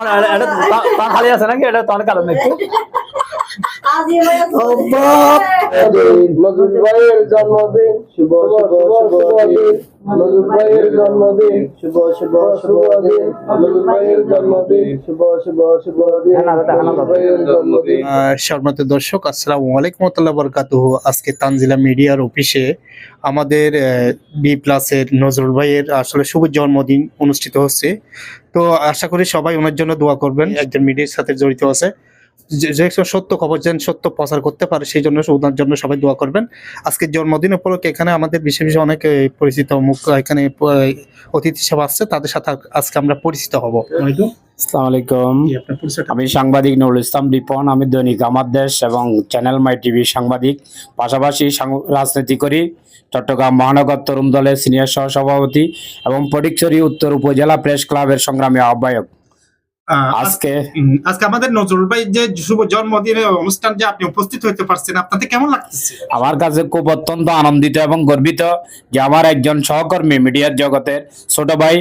পা খালি আছে নাকি? এটা তো অনেক কারণ নজরুল জন্মদিন। শুভ শুভ শুভ দিন ভাইয়ের জন্মদিন। শুভ শুভ শুভ দিন। নজরুল ভাইয়ের জন্মদিন। শুভ শুভ শুভ দিন। নজরুল ভাইয়ের জন্মদিন। আহ, সম্মানিত দর্শক আসসালামু আলাইকুম রহমতুল্লাহ বরকাতুহ। আজকে তানজিলা মিডিয়ার অফিসে আমাদের বি প্লাসের নজরুল ভাইয়ের আসলে শুভ জন্মদিন অনুষ্ঠিত হচ্ছে। তো আশা করি সবাই ওনার জন্য দোয়া করবেন। একজন মিডিয়ার সাথে জড়িত আছে। যে- সত্য খবর যেন সত্য প্রচার করতে পারে সেই জন্য ওনার জন্য সবাই দোয়া করবেন। আজকে জন্মদিন উপলক্ষে এখানে আমাদের বিশেষ বিশেষ অনেক পরিচিত মুখ এখানে অতিথি সব আসছে তাদের সাথে আজকে আমরা পরিচিত হব। আসসালামু আলাইকুম? আমি সাংবাদিক নুরুল ইসলাম রিপন আমি দৈনিক আমার দেশ এবং চ্যানেল মাই টিভি সাংবাদিক। পাশাপাশি রাজনীতি করি চট্টগ্রাম মহানগর তরুণ দলের সিনিয়র সহসভাপতি এবং ফটিকছড়ি উত্তর উপজেলা প্রেস ক্লাবের সংগ্রামী আহ্বায়ক। আহ, আজকে? আজকে আমাদের নজরুল ভাই যে শুভ জন্মদিনের অনুষ্ঠান যে আপনি উপস্থিত হতে পারছেন আপনাদের কেমন লাগতেছে? আমার কাছে খুব অত্যন্ত আনন্দিত এবং গর্বিত যে আমার একজন সহকর্মী মিডিয়ার জগতের ছোট ভাই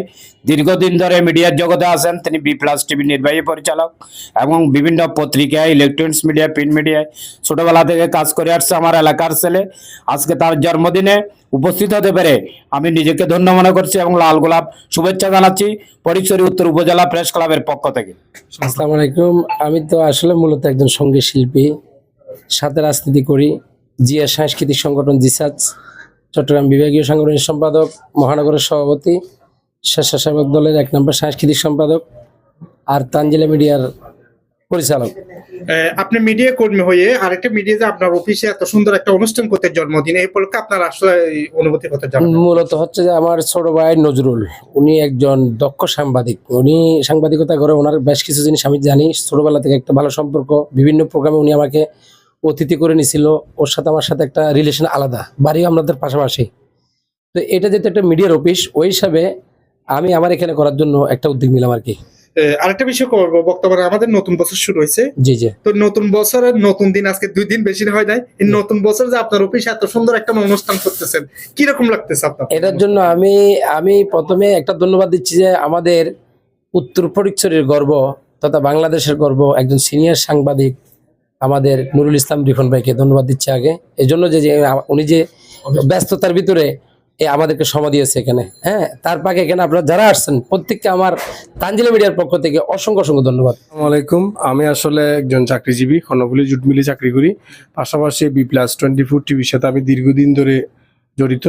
দীর্ঘদিন ধরে মিডিয়ার জগতে আছেন তিনি বি প্লাস টিভি নির্বাহী পরিচালক এবং বিভিন্ন পত্রিকায় ইলেকট্রনিক্স মিডিয়া প্রিন্ট মিডিয়ায় ছোটবেলা থেকে কাজ করে আসছে আমার এলাকার ছেলে। আজকে তার জন্মদিনে উপস্থিত হতে পেরে আমি নিজেকে ধন্য মনে করছি এবং লাল গোলাপ শুভেচ্ছা জানাচ্ছি পরিচয় উত্তর উপজেলা প্রেস ক্লাবের পক্ষ থেকে। আসসালামু আলাইকুম। আমি তো আসলে মূলত একজন সংগীত শিল্পী, সাথে রাজনীতি করি। জিয়া সাংস্কৃতিক সংগঠন জিসাজ চট্টগ্রাম বিভাগীয় সাংগঠনিক সম্পাদক, মহানগরের সভাপতি, স্বেচ্ছাসেবক দলের এক নম্বর সাংস্কৃতিক সম্পাদক, আর তানজিলা মিডিয়ার পরিচালক। আপনি মিডিয়া কর্মী হয়ে আরেকটা মিডিয়া যে আপনার অফিসে এত সুন্দর একটা অনুষ্ঠান করতে জন্মদিন এই উপলক্ষে আপনার আসলে অনুভূতি কথা জানাবেন মূলত হচ্ছে যে আমার ছোট ভাই নজরুল উনি একজন দক্ষ সাংবাদিক। উনি সাংবাদিকতা করে ওনার বেশ কিছু জিনিস আমি জানি। ছোটবেলা থেকে একটা ভালো সম্পর্ক বিভিন্ন প্রোগ্রামে উনি আমাকে অতিথি করে নিছিল। ওর সাথে আমার সাথে একটা রিলেশন আলাদা বাড়িও আমাদের পাশাপাশি। তো এটা যেহেতু একটা মিডিয়ার অফিস ওই হিসাবে আমি আমার এখানে করার জন্য একটা উদ্যোগ নিলাম আর কি। আরেকটা বিষয় করব বক্তব্য আমাদের নতুন বছর শুরু হয়েছে। জি জি। তো নতুন বছরের নতুন দিন আজকে দুই দিন বেশি হয় নাই এই নতুন বছর যে আপনার অফিসে এত সুন্দর একটা অনুষ্ঠান করতেছেন কীরকম লাগতেছে আপনার? এটার জন্য আমি আমি প্রথমে একটা ধন্যবাদ দিচ্ছি যে আমাদের উত্তর ফটিকছড়ির গর্ব তথা বাংলাদেশের গর্ব একজন সিনিয়র সাংবাদিক আমাদের নুরুল ইসলাম রিফন ভাইকে ধন্যবাদ দিচ্ছি আগে। এই জন্য যে যে উনি যে ব্যস্ততার ভিতরে এ আমাদেরকে সময় দিয়েছে এখানে। হ্যাঁ তার পাকে এখানে আপনারা যারা আসছেন প্রত্যেককে আমার তানজিলা মিডিয়ার পক্ষ থেকে অসংখ্য অসংখ্য ধন্যবাদ। আসসালামু আলাইকুম। আমি আসলে একজন চাকরিজীবী কর্ণফুলী জুট মিলে চাকরি করি। পাশাপাশি বি প্লাস টোয়েন্টি ফোর টিভির সাথে আমি দীর্ঘদিন ধরে জড়িত।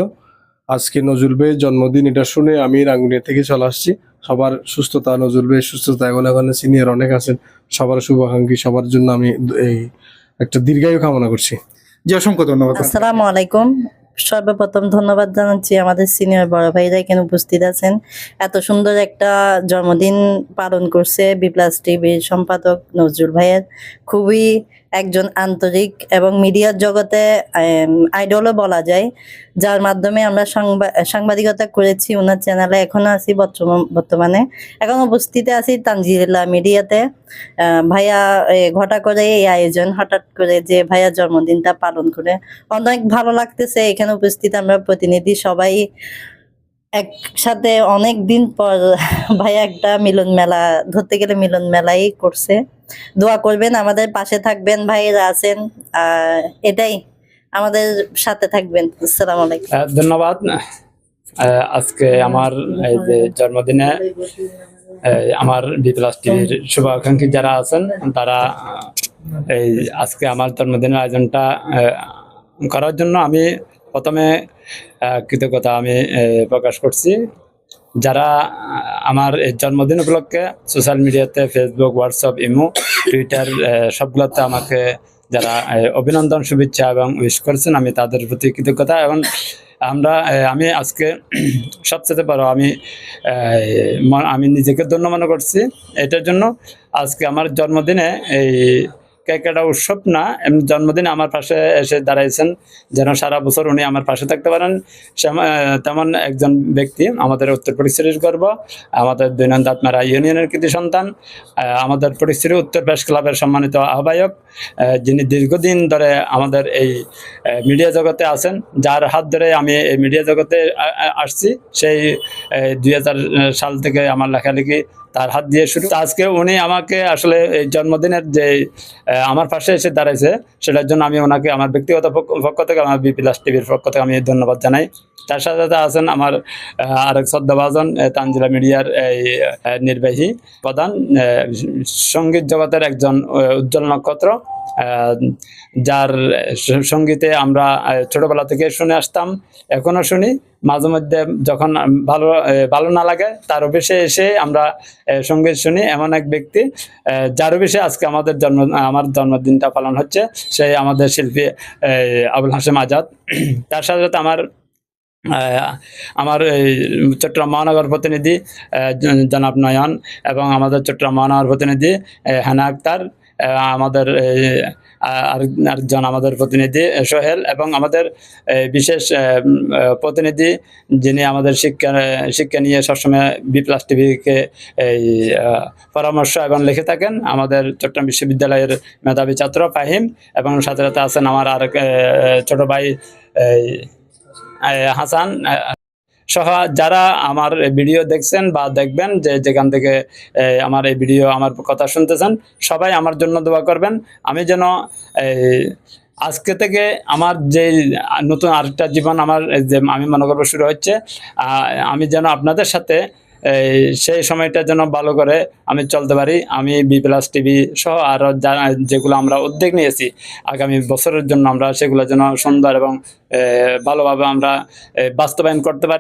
আজকে নজরুল ভাইয়ের জন্মদিন এটা শুনে আমি রাঙ্গুনিয়া থেকে চলে আসছি। সবার সুস্থতা নজরুল ভাইয়ের সুস্থতা এখন এখানে সিনিয়র অনেক আছেন। সবার শুভাকাঙ্ক্ষী সবার জন্য আমি এই একটা দীর্ঘায়ু কামনা করছি। জি অসংখ্য ধন্যবাদ। আসসালামু আলাইকুম। সর্বপ্রথম ধন্যবাদ জানাচ্ছি আমাদের সিনিয়র বড় ভাইরা এখানে উপস্থিত আছেন। এত সুন্দর একটা জন্মদিন পালন করছে বিপ্লাস টিভির সম্পাদক নজরুল ভাইয়ের। খুবই একজন আন্তরিক এবং মিডিয়ার জগতে আইডলও বলা যায়, যার মাধ্যমে আমরা সংবা- সাংবাদিকতা করেছি ওনার চ্যানেলে এখনও আছি বর্তমান- এখন উপস্থিত আছি তানজিলা মিডিয়াতে। ভাইয়া ঘটা করে এই আয়োজন, হঠাৎ করে যে ভাইয়া জন্মদিনটা পালন করে। অনেক ভালো লাগতেছে, এখানে উপস্থিত আমরা প্রতিনিধি সবাই। একসাথে অনেক দিন পর ভাইয়া একটা মিলন মেলা, ধরতে গেলে মিলন মেলাই করছে। দোয়া করবেন, আমাদের পাশে থাকবেন, ভাইয়েরা আছেন এটাই আমাদের সাথে থাকবেন। আসসালামু আলাইকুম। ধন্যবাদ। আজকে আমার, এই যে জন্মদিনে আমার বি প্লাস টিভির শুভাকাঙ্ক্ষী যারা আছেন, তারা এই আজকে আমার জন্মদিনের আয়োজনটা করার জন্য আমি প্রথমে কৃতজ্ঞতা আমি প্রকাশ করছি। যারা আমার এই জন্মদিন উপলক্ষে সোশ্যাল মিডিয়াতে ফেসবুক হোয়াটসঅ্যাপ ইমো টুইটার সবগুলোতে আমাকে যারা অভিনন্দন, শুভেচ্ছা এবং উইশ করেছেন, আমি তাদের প্রতি কৃতজ্ঞতা এবং আমরা আমি আজকে সবচেয়ে বড় আমি আমি নিজেকে ধন্য মনে করছি। এটার জন্য আজকে আমার জন্মদিনে এই কেক কাটা উৎসব না জন্মদিনে আমার পাশে এসে দাঁড়াইছেন, যেন সারা বছর উনি আমার পাশে থাকতে পারেন। তেমন একজন ব্যক্তি আমাদের উত্তর পরিস্থিতির গর্ব, আমাদের দৈনন্দ আত্মারা ইউনিয়নের কৃতি সন্তান আমাদের পরিস্থিতি উত্তর প্রেস ক্লাবের সম্মানিত আহ্বায়ক যিনি দীর্ঘদিন ধরে আমাদের এই মিডিয়া জগতে আছেন, যার হাত ধরে আমি এই মিডিয়া জগতে আসছি, সেই দুই হাজার সাল থেকে আমার লেখালেখি তার হাত দিয়ে শুরু। আজকে উনি আমাকে আসলে এই জন্মদিনের যে আমার পাশে এসে দাঁড়াইছে, সেটার জন্য আমি ওনাকে, আমার ব্যক্তিগত পক্ষ থেকে, আমার বি প্লাস টিভির পক্ষ থেকে আমি ধন্যবাদ জানাই। তার সাথে সাথে আছেন আমার আরেক শ্রদ্ধাভাজন তানজিলা মিডিয়ার এই নির্বাহী প্রধান সংগীত জগতের একজন উজ্জ্বল নক্ষত্র। যার সঙ্গীতে আমরা ছোটবেলা থেকে শুনে আসতাম, এখনও শুনি। মাঝে মধ্যে যখন ভালো ভালো না লাগে, তার অফিসে এসে আমরা সংগীত শুনি। এমন এক ব্যক্তি যার অফিসে আজকে আমাদের জন্ম, আমার জন্মদিনটা পালন হচ্ছে সেই আমাদের শিল্পী আবুল হাসেম আজাদ। তার সাথে সাথে আমার আমার চট্টগ্রাম মহানগর প্রতিনিধি জনাব নয়ন এবং আমাদের চট্টগ্রাম মহানগর প্রতিনিধি হানা আক্তার। আমাদের আরেকজন আমাদের প্রতিনিধি সোহেল এবং আমাদের বিশেষ প্রতিনিধি যিনি আমাদের শিক্ষা শিক্ষা নিয়ে সবসময় বি প্লাস টিভিকে এই পরামর্শ এবং লিখে থাকেন। আমাদের চট্টগ্রাম বিশ্ববিদ্যালয়ের মেধাবী ছাত্র ফাহিম এবং সাথে সাথে আছেন আমার আহ, ছোট ভাই হাসান সহ যারা আমার ভিডিও দেখছেন বা দেখবেন যে যেখান থেকে আমার এই ভিডিও, আমার কথা শুনতেছেন, সবাই আমার জন্য দোয়া করবেন। আমি যেন আজকে থেকে আমার যে নতুন আরেকটা জীবন আমার যে আমি মনে করব শুরু হচ্ছে আমি যেন আপনাদের সাথে সেই সময়টা যেন ভালো করে আমি চলতে পারি। আমি বি প্লাস টিভি সহ আরও যেগুলো আমরা উদ্যোগ নিয়েছি, আগামী বছরের জন্য আমরা সেগুলো যেন সুন্দর এবং ভালোভাবে আমরা বাস্তবায়ন করতে পারি।